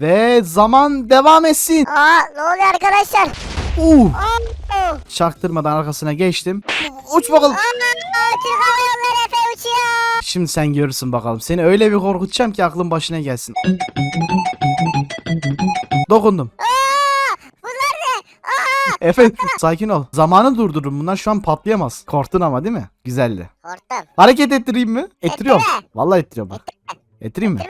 Ve zaman devam etsin. Aa ne oluyor arkadaşlar? Uh, Aa, çaktırmadan arkasına geçtim. Uç bakalım. Şimdi sen görürsün bakalım. Seni öyle bir korkutacağım ki aklın başına gelsin. Dokundum. Aa, bunlar ne? Aa, Efe sakin ol. Zamanı durdurun. Bunlar şu an patlayamaz. Korktun ama değil mi? Güzeldi. korktum. Hareket ettireyim mi? Ettiriyorum. Ettirme. Vallahi ettiriyorum bak. Ettireyim mi? Mi?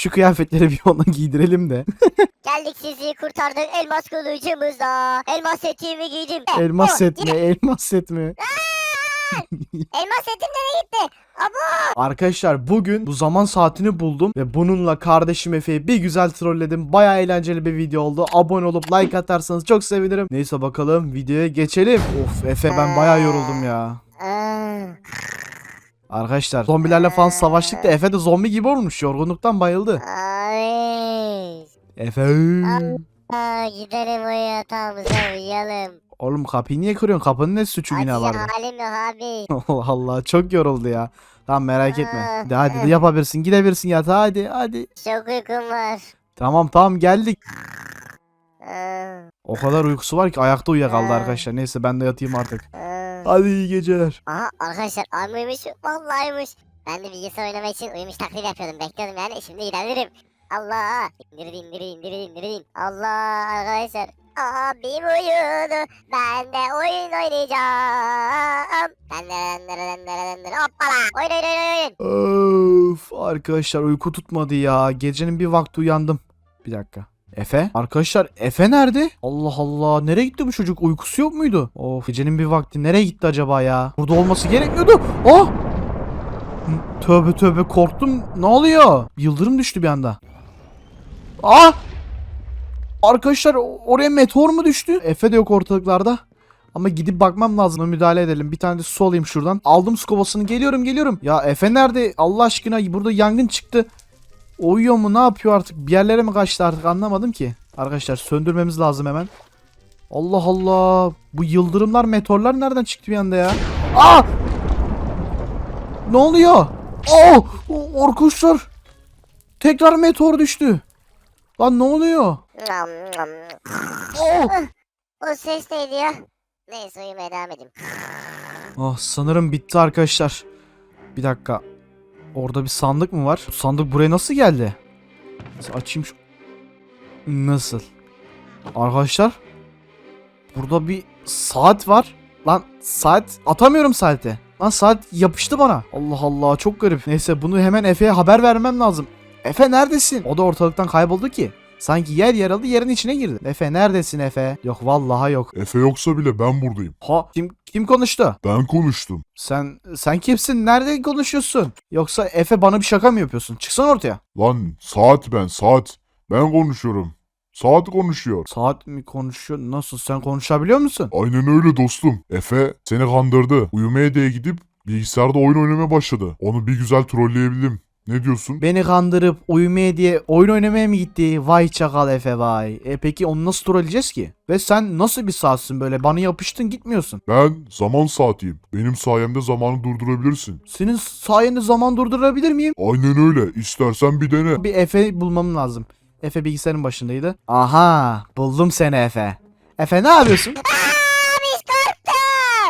Şu kıyafetleri bir ona giydirelim de. Geldik sizi kurtardık elmas kılıcımızla. Elmas setimi giydim. elmas Oh, set mi? Elmas set mi? Elmas setim nereye gitti? Abo. Arkadaşlar bugün bu zaman saatini buldum ve bununla kardeşim Efe'yi bir güzel trolledim. Baya eğlenceli bir video oldu. Abone olup like atarsanız çok sevinirim. Neyse bakalım videoya geçelim. Of Efe ben baya yoruldum ya. Arkadaşlar zombilerle falan savaştık da Efe de zombi gibi olmuş. Yorgunluktan bayıldı. Abi. Efe. Aa, gidelim o yatağımıza uyuyalım. Oğlum kapıyı niye kırıyorsun? Kapının ne suçu yine Açacak vardı? halim yok abi. Allah Allah çok yoruldu ya. Tamam merak etme. Hadi, hadi yapabilirsin. Gidebilirsin yatağa hadi hadi. Çok uykum var. Tamam tamam geldik. Aa, O kadar uykusu var ki ayakta uyuyakaldı arkadaşlar. Neyse ben de yatayım artık. aa. Hadi iyi geceler. Aha arkadaşlar abi uyumuş. Vallahi uyumuş. Ben de bilgisayar oynamak için uyumuş taklidi yapıyordum. Bekliyordum yani. Şimdi gidebilirim. Allah. İndir indir indir indir Allah arkadaşlar. Abim uyudu. Ben de oyun oynayacağım. Den den. Hoppala. Oyun oyun oyun oyun. Öf arkadaşlar uyku tutmadı ya. Gecenin bir vakti uyandım. Bir dakika. Efe? Arkadaşlar Efe nerede? Allah Allah. Nereye gitti bu çocuk? Uykusu yok muydu? Of gecenin bir vakti. Nereye gitti acaba ya? Burada olması gerekmiyordu. Oh! Tövbe tövbe korktum. Ne oluyor? Yıldırım düştü bir anda. Ah! Arkadaşlar oraya meteor mu düştü? Efe de yok ortalıklarda. Ama gidip bakmam lazım. Müdahale edelim. Bir tane de su alayım şuradan. Aldım su kovasını. Geliyorum geliyorum. Ya Efe nerede? Allah aşkına burada yangın çıktı. Uyuyor mu? Ne yapıyor artık? Bir yerlere mi kaçtı artık? Anlamadım ki. Arkadaşlar söndürmemiz lazım hemen. Allah Allah. Bu yıldırımlar, meteorlar nereden çıktı bir anda ya? Aa! Ne oluyor? Oh! Orkuşlar. Tekrar meteor düştü. Lan ne oluyor? Oh! O ses neydi ya? Neyse uyumaya devam edeyim. Oh sanırım bitti arkadaşlar. Bir dakika. Orada bir sandık mı var? Bu sandık buraya nasıl geldi? Nasıl açayım şu... Nasıl? Arkadaşlar. Burada bir saat var. Lan saat atamıyorum saate. Lan saat yapıştı bana. Allah Allah çok garip. Neyse bunu hemen Efe'ye haber vermem lazım. Efe neredesin? O da ortalıktan kayboldu ki. Sanki yer yarıldı yerin içine girdi. Efe neredesin Efe? Yok vallahi yok. Efe yoksa bile ben buradayım. Ha kim kim konuştu? Ben konuştum. Sen sen kimsin? Nerede konuşuyorsun? Yoksa Efe bana bir şaka mı yapıyorsun? Çıksana ortaya. Lan saat ben saat. Ben konuşuyorum. Saat konuşuyor. Saat mi konuşuyor? Nasıl? Sen konuşabiliyor musun? Aynen öyle dostum. Efe seni kandırdı. Uyumaya diye gidip bilgisayarda oyun oynamaya başladı. Onu bir güzel trolleyebildim. Ne diyorsun? Beni kandırıp uyumaya diye oyun oynamaya mı gitti? Vay çakal Efe vay. E peki onu nasıl trolleyeceğiz ki? Ve sen nasıl bir saatsın böyle? Bana yapıştın gitmiyorsun. Ben zaman saatiyim. Benim sayemde zamanı durdurabilirsin. Senin sayende zaman durdurabilir miyim? Aynen öyle. İstersen bir dene. Bir Efe bulmam lazım. Efe bilgisayarın başındaydı. Aha buldum seni Efe. Efe ne yapıyorsun?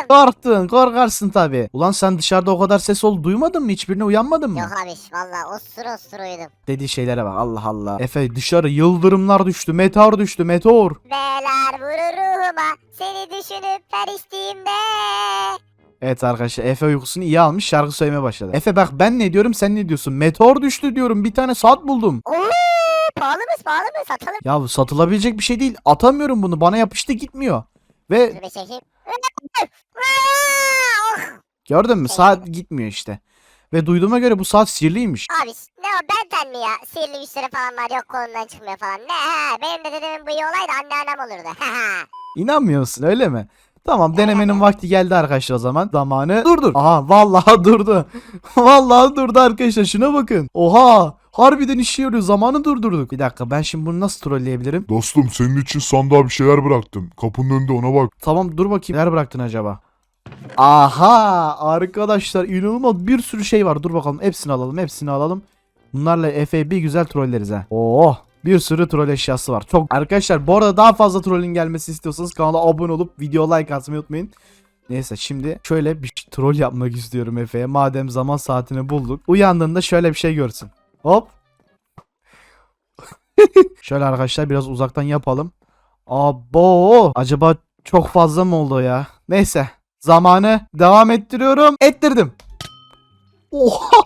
Korktun korkarsın tabi. Ulan sen dışarıda o kadar ses oldu duymadın mı? Hiçbirine uyanmadın mı? Yok abi valla osur osur uyudum. Dediği şeylere bak Allah Allah. Efe dışarı yıldırımlar düştü. Meteor düştü meteor. Beler vurur ruhuma seni düşünüp her içtiğimde. Evet arkadaşlar Efe uykusunu iyi almış şarkı söylemeye başladı. Efe bak ben ne diyorum sen ne diyorsun? Meteor düştü diyorum bir tane saat buldum. Oo, pahalı mı pahalı mı satalım. Ya bu satılabilecek bir şey değil. Atamıyorum bunu bana yapıştı gitmiyor. Ve Dur bir çekeyim. Gördün mü saat gitmiyor işte. Ve duyduğuma göre bu saat sihirliymiş. Abi ne o benden mi ya? Sihirli güçleri falan var yok kolundan çıkmıyor falan. Ne ha? Benim de dedemin bıyığı olaydı anneannem olurdu. İnanmıyor musun öyle mi? Tamam denemenin vakti geldi arkadaşlar o zaman. Zamanı durdur. Aha vallahi durdu. vallahi durdu arkadaşlar şuna bakın. Oha harbiden işe yarıyor zamanı durdurduk. Bir dakika ben şimdi bunu nasıl trolleyebilirim? Dostum senin için sandığa bir şeyler bıraktım. Kapının önünde ona bak. Tamam dur bakayım. Nerede bıraktın acaba? Aha arkadaşlar inanılmaz bir sürü şey var. Dur bakalım hepsini alalım hepsini alalım. Bunlarla Efe'yi bir güzel trolleriz ha. Oo. Bir sürü troll eşyası var. Çok arkadaşlar bu arada daha fazla trollün gelmesi istiyorsanız kanala abone olup video like atmayı unutmayın. Neyse şimdi şöyle bir troll yapmak istiyorum Efe'ye. Madem zaman saatini bulduk. Uyandığında şöyle bir şey görsün. Hop. şöyle arkadaşlar biraz uzaktan yapalım. Abo. Acaba çok fazla mı oldu ya? Neyse. Zamanı devam ettiriyorum. Ettirdim. Oha.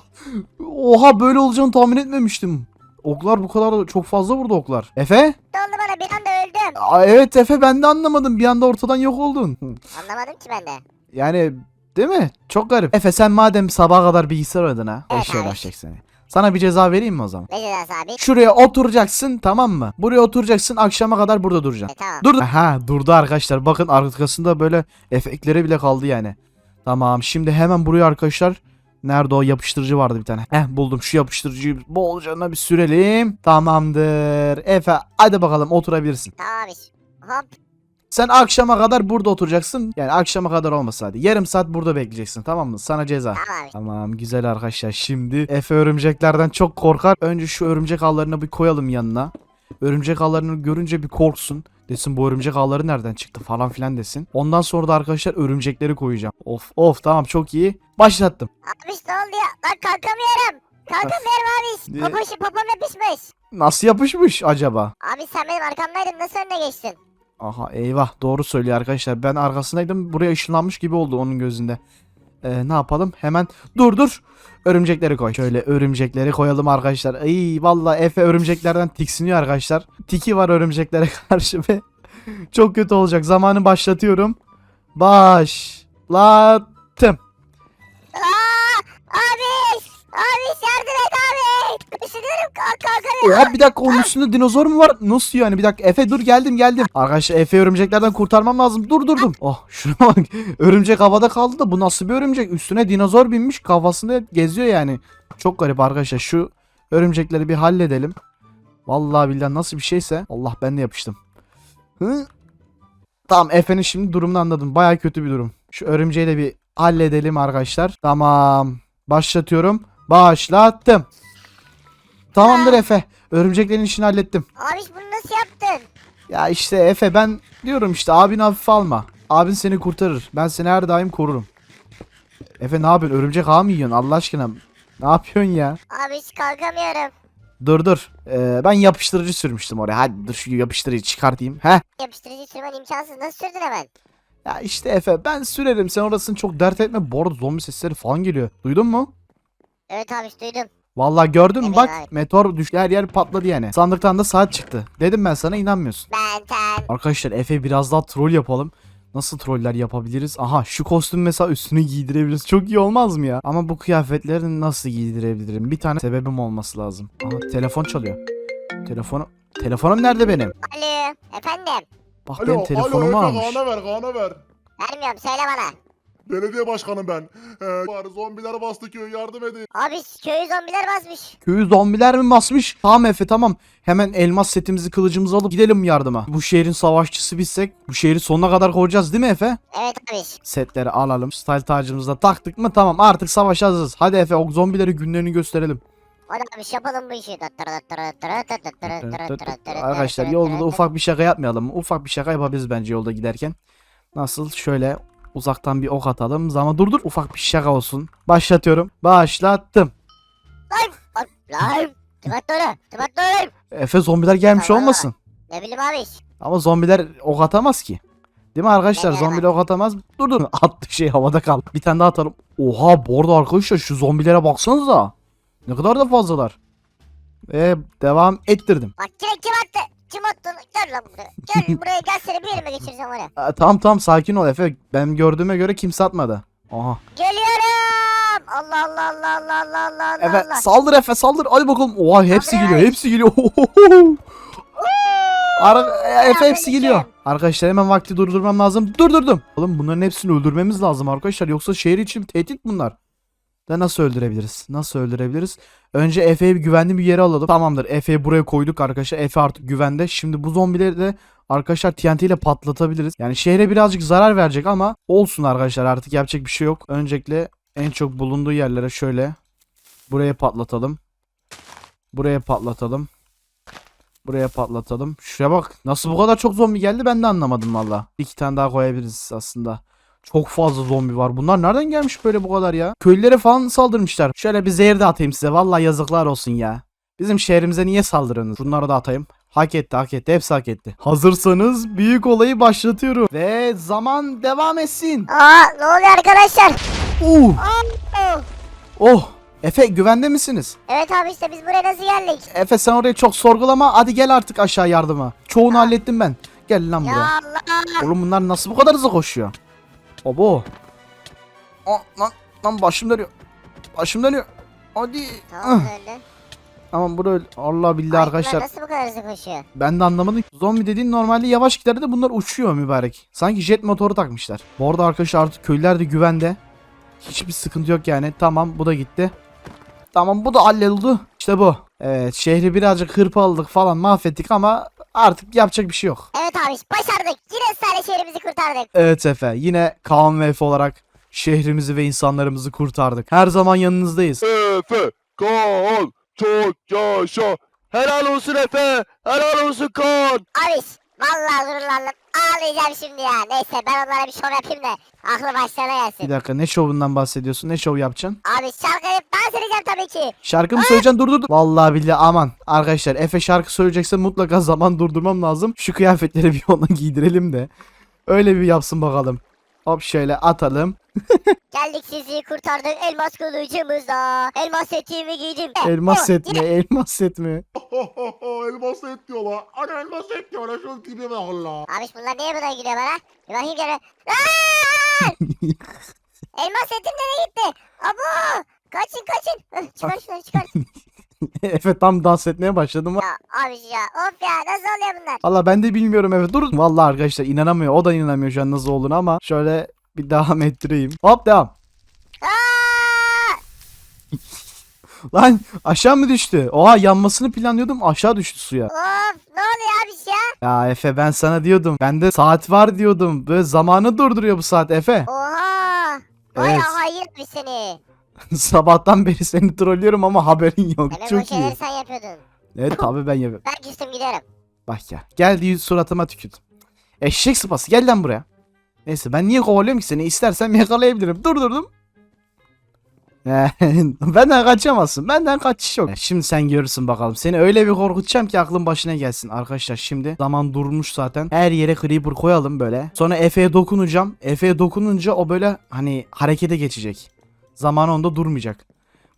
Oha böyle olacağını tahmin etmemiştim. Oklar bu kadar da çok fazla vurdu oklar. Efe? Ne oldu bana bir anda öldüm. Aa, evet Efe ben de anlamadım. Bir anda ortadan yok oldun. Anlamadım ki ben de. Yani değil mi? Çok garip. Efe sen madem sabaha kadar bilgisayar oynadın ha. Evet Eşeğe seni. Sana bir ceza vereyim mi o zaman? Ne cezası abi? Şuraya oturacaksın tamam mı? Buraya oturacaksın akşama kadar burada duracaksın. E, tamam. Dur. Ha durdu arkadaşlar. Bakın arkasında böyle efektleri bile kaldı yani. Tamam şimdi hemen buraya arkadaşlar. Nerede o yapıştırıcı vardı bir tane. Heh buldum şu yapıştırıcıyı bolcana bir sürelim. Tamamdır. Efe hadi bakalım oturabilirsin. Tamam abi. Hop. Sen akşama kadar burada oturacaksın. Yani akşama kadar olmasa hadi. Yarım saat burada bekleyeceksin tamam mı? Sana ceza. Tamam. Tamam güzel arkadaşlar. Şimdi Efe örümceklerden çok korkar. Önce şu örümcek ağlarını bir koyalım yanına. Örümcek ağlarını görünce bir korksun. Desin bu örümcek ağları nereden çıktı falan filan desin. Ondan sonra da arkadaşlar örümcekleri koyacağım. Of of tamam çok iyi. Başlattım. Abi ne oldu ya? Lan kalkamıyorum. Kalkamıyorum abi. Niye? Popom yapışmış. Nasıl yapışmış acaba? Abi sen benim arkamdaydın nasıl önüne geçtin? Aha eyvah doğru söylüyor arkadaşlar. Ben arkasındaydım buraya ışınlanmış gibi oldu onun gözünde. Ee, ne yapalım? Hemen dur dur. Örümcekleri koy. Şöyle örümcekleri koyalım arkadaşlar. Ay vallahi Efe örümceklerden tiksiniyor arkadaşlar. Tiki var örümceklere karşı ve çok kötü olacak. Zamanı başlatıyorum. Başlattım. Aa, abi. Abi yardım et abi. Üşüdüyorum kalk. Oha bir dakika onun üstünde dinozor mu var? Nasıl yani? Bir dakika Efe dur geldim geldim. Arkadaşlar Efe örümceklerden kurtarmam lazım. Dur durdum. Oh şuna bak. Örümcek havada kaldı da bu nasıl bir örümcek? Üstüne dinozor binmiş kafasında geziyor yani. Çok garip arkadaşlar. Şu örümcekleri bir halledelim. Vallahi billahi nasıl bir şeyse. Allah ben de yapıştım. Hı? Tamam Efe'nin şimdi durumunu anladım. Baya kötü bir durum. Şu örümceği de bir halledelim arkadaşlar. Tamam. Başlatıyorum. Başlattım. Tamamdır Efe. Örümceklerin işini hallettim. Abi bunu nasıl yaptın? Ya işte Efe ben diyorum işte abin hafife alma. Abin seni kurtarır. Ben seni her daim korurum. Efe ne yapıyorsun? Örümcek ağı mı yiyorsun Allah aşkına? Ne yapıyorsun ya? Abi hiç kalkamıyorum. Dur dur. Ee, ben yapıştırıcı sürmüştüm oraya. Hadi dur şu yapıştırıcıyı çıkartayım. Heh. Yapıştırıcı sürmen imkansız. Nasıl sürdün hemen? Ya işte Efe ben sürerim. Sen orasını çok dert etme. Bu arada zombi sesleri falan geliyor. Duydun mu? Evet abi duydum. Vallahi gördün mü Evet bak abi. meteor düştü her yer patladı yani. Sandıktan da saat çıktı. Dedim ben sana inanmıyorsun. Ben ten. Arkadaşlar Efe biraz daha troll yapalım. Nasıl troller yapabiliriz? Aha şu kostüm mesela üstüne giydirebiliriz. Çok iyi olmaz mı ya? Ama bu kıyafetleri nasıl giydirebilirim? Bir tane sebebim olması lazım. Aha telefon çalıyor. Telefonu Telefonum nerede benim? Alo. Efendim. Bak benim telefonumu alo, almış. Kaan'a ver, Kaan'a ver. Vermiyorum söyle bana. Belediye başkanı ben. Ee, var, zombiler bastı köyü yardım edin. Abi köyü zombiler basmış. Köyü zombiler mi basmış? Tamam Efe tamam. Hemen elmas setimizi kılıcımızı alıp gidelim yardıma. Bu şehrin savaşçısı bizsek bu şehri sonuna kadar koruyacağız değil mi Efe? Evet abi. Setleri alalım. Style tacımızı da taktık mı tamam artık savaşa hazırız. Hadi Efe o zombileri günlerini gösterelim. Hadi abi yapalım bu işi. Arkadaşlar yolda da ufak bir şaka yapmayalım? Ufak bir şaka yapabiliriz bence yolda giderken. Nasıl? Şöyle uzaktan bir ok atalım. Ama dur dur ufak bir şaka olsun. Başlatıyorum. Başlattım. Lan. Lan. Tıbattörü. Tıbattörü. Efe zombiler gelmiş Tamam, olmasın. Ne bileyim abi. Ama zombiler ok atamaz ki. Değil mi arkadaşlar? Zombiler ok atamaz. Dur dur. Attı şey havada kaldı. Bir tane daha atalım. Oha bu arada arkadaşlar şu zombilere baksanıza. Ne kadar da fazlalar. Ve devam ettirdim. Bak kire kim attı? Kim attı? onu? Gel lan buraya. Gel buraya gel seni bir yerime geçireceğim oraya. Aa, tamam tamam sakin ol Efe. Ben gördüğüme göre kimse atmadı. Aha. Geliyorum. Allah Allah Allah Allah Allah Allah Allah. Efe Allah. saldır Efe saldır. Hadi bakalım. Oha hepsi Saldır geliyor. Efe. Hepsi geliyor. Ara- Efe hepsi geliyor. Arkadaşlar hemen vakti durdurmam lazım. Durdurdum. Oğlum bunların hepsini öldürmemiz lazım arkadaşlar. Yoksa şehir için tehdit bunlar. Da nasıl öldürebiliriz? Nasıl öldürebiliriz? Önce Efe'yi güvenli bir yere alalım. Tamamdır. Efe'yi buraya koyduk arkadaşlar. Efe artık güvende. Şimdi bu zombileri de arkadaşlar TNT ile patlatabiliriz. Yani şehre birazcık zarar verecek ama olsun arkadaşlar artık yapacak bir şey yok. Öncelikle en çok bulunduğu yerlere şöyle buraya patlatalım. Buraya patlatalım. Buraya patlatalım. Şuraya bak. Nasıl bu kadar çok zombi geldi ben de anlamadım valla. İki tane daha koyabiliriz aslında. Çok fazla zombi var. Bunlar nereden gelmiş böyle bu kadar ya? Köylülere falan saldırmışlar. Şöyle bir zehir de atayım size. Valla yazıklar olsun ya. Bizim şehrimize niye saldırıyorsunuz? Bunları da atayım. Hak etti hak etti. Hepsi hak etti. Hazırsanız büyük olayı başlatıyorum. Ve zaman devam etsin. Aa ne oluyor arkadaşlar? Uh, Oh. oh. Efe güvende misiniz? Evet abi işte biz buraya nasıl geldik? Efe sen orayı çok sorgulama. Hadi gel artık aşağı yardıma. Çoğunu hallettim ben. Gel lan Ya buraya. Allah. Oğlum bunlar nasıl bu kadar hızlı koşuyor? Obo. Aa, lan, lan başım dönüyor. Başım dönüyor. Hadi. Tamam Ah, öldü. Tamam burada öl- Allah billahi Ay, arkadaşlar. nasıl bu kadar hızlı koşuyor? Ben de anlamadım. Zombi dediğin normalde yavaş gider de bunlar uçuyor mübarek. Sanki jet motoru takmışlar. Bu arada arkadaşlar artık köylüler de güvende. Hiçbir sıkıntı yok yani. Tamam bu da gitti. Tamam bu da halloldu. İşte bu. Evet şehri birazcık hırpaladık falan mahvettik ama artık yapacak bir şey yok. Evet abi başardık. Yine sadece şehrimizi kurtardık. Evet Efe yine Kaan ve Efe olarak şehrimizi ve insanlarımızı kurtardık. Her zaman yanınızdayız. Efe, Kaan, çok yaşa. Helal olsun Efe, helal olsun Kaan. Abi vallahi gururlandım. Ağlayacağım şimdi ya. Neyse ben onlara bir şov yapayım da aklı başlarına Bir gelsin. dakika ne şovundan bahsediyorsun? Ne şov yapacaksın? Abi şarkıyı dans edeceğim tabii ki. Şarkı mı söyleyeceksin? Dur dur dur. Vallahi billahi aman. Arkadaşlar Efe şarkı söyleyecekse mutlaka zaman durdurmam lazım. Şu kıyafetleri bir ona giydirelim de. Öyle bir yapsın bakalım. Hop şöyle atalım. Geldik sizi kurtardık elmas kılıcımızla. Elmas etimi giydim. Eh, Elmas oh, set mi? Elmas set mi? elmas et diyorlar. Ana elmas et diyorlar. Şunun tipe bak Allah. Abi bunlar niye buna gülüyor bana? Bir bakayım gene. Elmas etim nereye gitti? Abo! Kaçın kaçın. Öh, çıkar şunları çıkar. Efe tam dans etmeye başladım. ya abi ya of ya nasıl oluyor bunlar? Valla ben de bilmiyorum Efe. Dur. Vallahi arkadaşlar inanamıyor. O da inanamıyor şu an nasıl olduğunu ama şöyle bir devam ettireyim. Hop devam. Lan aşağı mı düştü? Oha yanmasını planlıyordum aşağı düştü suya. Of ne oluyor abi ya? Ya Efe ben sana diyordum. Bende saat var diyordum. Böyle zamanı durduruyor bu saat Efe. Oha! Vay Evet. hayır bir seni. Sabahtan beri seni trollüyorum ama haberin yok. Demek o Çok şeyleri iyi. sen yapıyordun. Evet tabii ben yapıyorum. Ben küstüm gidiyorum. Bak ya. Geldi yüz suratıma tükürdü. Eşek sıpası gel lan buraya. Neyse ben niye kovalıyorum ki seni? İstersem yakalayabilirim. Durdurdum. Benden kaçamazsın. Benden kaçış yok. Şimdi sen görürsün bakalım. Seni öyle bir korkutacağım ki aklın başına gelsin. Arkadaşlar şimdi zaman durmuş zaten. Her yere creeper koyalım böyle. Sonra Efe'ye dokunacağım. Efe'ye dokununca o böyle hani harekete geçecek. Zaman onda durmayacak.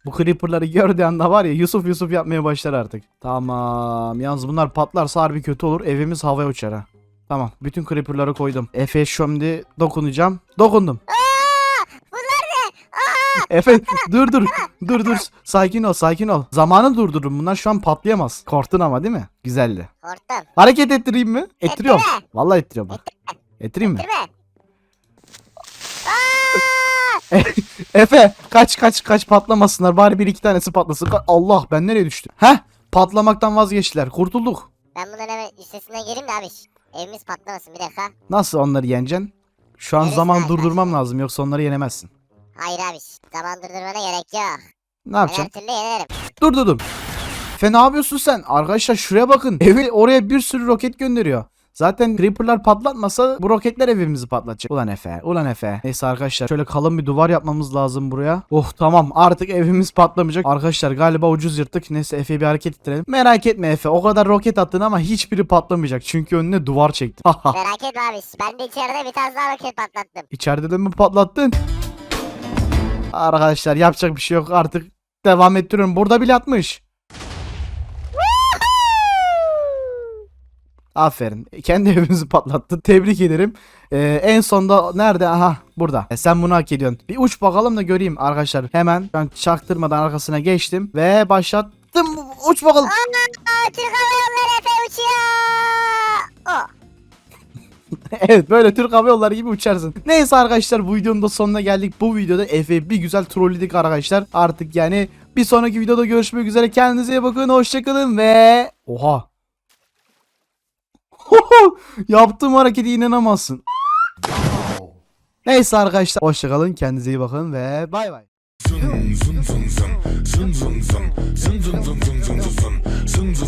Bu creeper'ları gördüğü anda var ya Yusuf Yusuf yapmaya başlar artık. Tamam. Yalnız bunlar patlarsa harbi kötü olur. Evimiz havaya uçar ha. Tamam. Bütün creeper'ları koydum. Efe şimdi dokunacağım. Dokundum. Efe dur dur. Dur dur. Sakin ol sakin ol. Zamanı durdurun. Bunlar şu an patlayamaz. Korktun ama değil mi? Güzeldi. Korktum. Hareket ettireyim mi? Ettiriyorum. Ettirme. Vallahi ettiriyorum bak. Ettireyim mi? Aa! Efe kaç kaç kaç patlamasınlar. Bari bir iki tanesi patlasın. Ka- Allah ben nereye düştüm? Heh patlamaktan vazgeçtiler. Kurtulduk. Ben bunların hemen üstesinden geleyim de abi. Evimiz patlamasın bir dakika. Nasıl onları yeneceksin? Şu an Neresi zaman nereden durdurmam lazım yoksa onları yenemezsin. Hayır abi. Zaman durdurmana gerek yok. Ne Ben her yapacaksın? türlü yenerim. Dur dur dur. Efe ne yapıyorsun sen? Arkadaşlar şuraya bakın. Evi oraya bir sürü roket gönderiyor. Zaten creeper'lar patlatmasa bu roketler evimizi patlatacak. Ulan Efe, ulan Efe. Neyse arkadaşlar şöyle kalın bir duvar yapmamız lazım buraya. Oh tamam artık evimiz patlamayacak. Arkadaşlar galiba ucuz yırttık. Neyse Efe'ye bir hareket ettirelim. Merak etme Efe o kadar roket attın ama hiçbiri patlamayacak. Çünkü önüne duvar çektim. Merak etme abi. Ben de içeride bir tane daha roket patlattım. İçeride de mi patlattın? Arkadaşlar yapacak bir şey yok artık. Devam ettiriyorum. Burada bile atmış. Aferin. Kendi evimizi patlattı. Tebrik ederim. Ee, en sonda nerede? Aha burada. E, sen bunu hak ediyorsun. Bir uç bakalım da göreyim arkadaşlar. Hemen ben çaktırmadan arkasına geçtim. Ve başlattım. Uç bakalım. Türk Hava Yolları Efe uçuyor. Oh. evet böyle Türk Hava Yolları gibi uçarsın. Neyse arkadaşlar bu videonun da sonuna geldik. Bu videoda Efe bir güzel trolledik arkadaşlar. Artık yani bir sonraki videoda görüşmek üzere. Kendinize iyi bakın. Hoşçakalın ve... Oha. Yaptığım harekete inanamazsın. Neyse arkadaşlar. Hoşçakalın. Kendinize iyi bakın ve bay bay. Zın zın zın zın zın zın zın zın zın zın zın zın zın